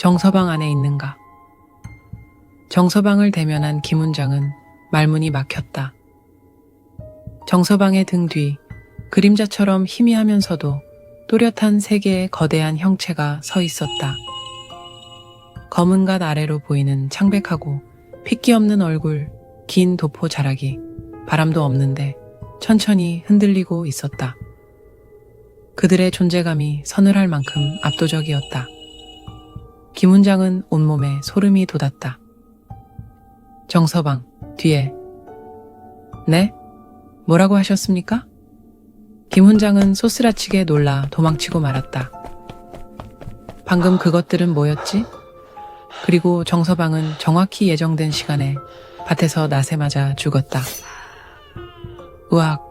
정서방 안에 있는가? 정서방을 대면한 김훈장은 말문이 막혔다. 정서방의 등 뒤 그림자처럼 희미하면서도 또렷한 세 개의 거대한 형체가 서 있었다. 검은 갓 아래로 보이는 창백하고 핏기 없는 얼굴, 긴 도포 자락이 바람도 없는데 천천히 흔들리고 있었다. 그들의 존재감이 서늘할 만큼 압도적이었다. 김훈장은 온몸에 소름이 돋았다. 정서방, 뒤에. 네? 뭐라고 하셨습니까? 김훈장은 소스라치게 놀라 도망치고 말았다. 방금 그것들은 뭐였지? 그리고 정서방은 정확히 예정된 시간에 밭에서 낫에 맞아 죽었다. 으악,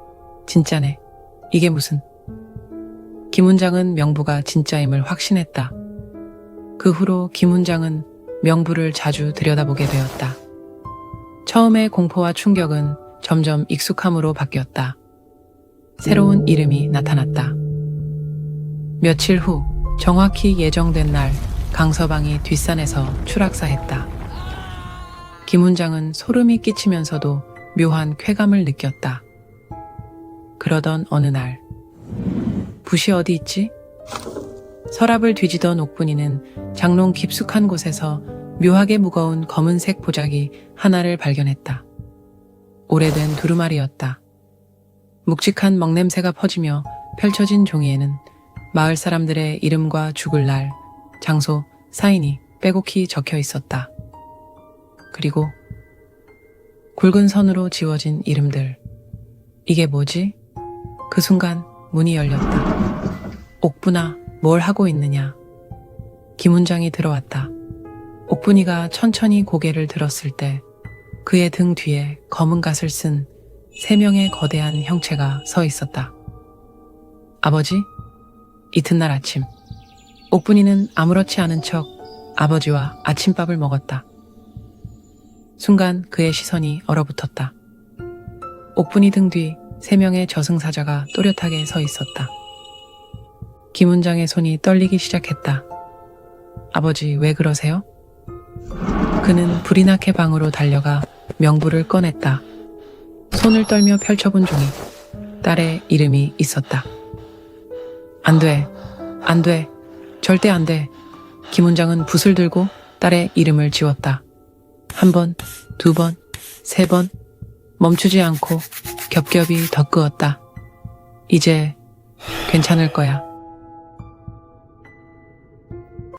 진짜네. 이게 무슨. 김훈장은 명부가 진짜임을 확신했다. 그 후로 김훈장은 명부를 자주 들여다보게 되었다. 처음의 공포와 충격은 점점 익숙함으로 바뀌었다. 새로운 이름이 나타났다. 며칠 후 정확히 예정된 날 강서방이 뒷산에서 추락사했다. 김훈장은 소름이 끼치면서도 묘한 쾌감을 느꼈다. 그러던 어느 날 붓이 어디 있지? 서랍을 뒤지던 옥분이는 장롱 깊숙한 곳에서 묘하게 무거운 검은색 보자기 하나를 발견했다. 오래된 두루마리였다. 묵직한 먹냄새가 퍼지며 펼쳐진 종이에는 마을 사람들의 이름과 죽을 날, 장소, 사인이 빼곡히 적혀 있었다. 그리고 굵은 선으로 지워진 이름들. 이게 뭐지? 그 순간 문이 열렸다. 옥분아, 뭘 하고 있느냐? 김훈장이 들어왔다. 옥분이가 천천히 고개를 들었을 때 그의 등 뒤에 검은 갓을 쓴 세 명의 거대한 형체가 서 있었다. 아버지? 이튿날 아침, 옥분이는 아무렇지 않은 척 아버지와 아침밥을 먹었다. 순간 그의 시선이 얼어붙었다. 옥분이 등 뒤 세 명의 저승사자가 또렷하게 서 있었다. 김훈장의 손이 떨리기 시작했다. 아버지, 왜 그러세요? 그는 불이 나게 방으로 달려가 명부를 꺼냈다. 손을 떨며 펼쳐본 종이 딸의 이름이 있었다. 안 돼, 안 돼, 절대 안 돼. 김훈장은 붓을 들고 딸의 이름을 지웠다. 한 번, 두 번, 세 번, 멈추지 않고 겹겹이 더 끄었다. 이제 괜찮을 거야.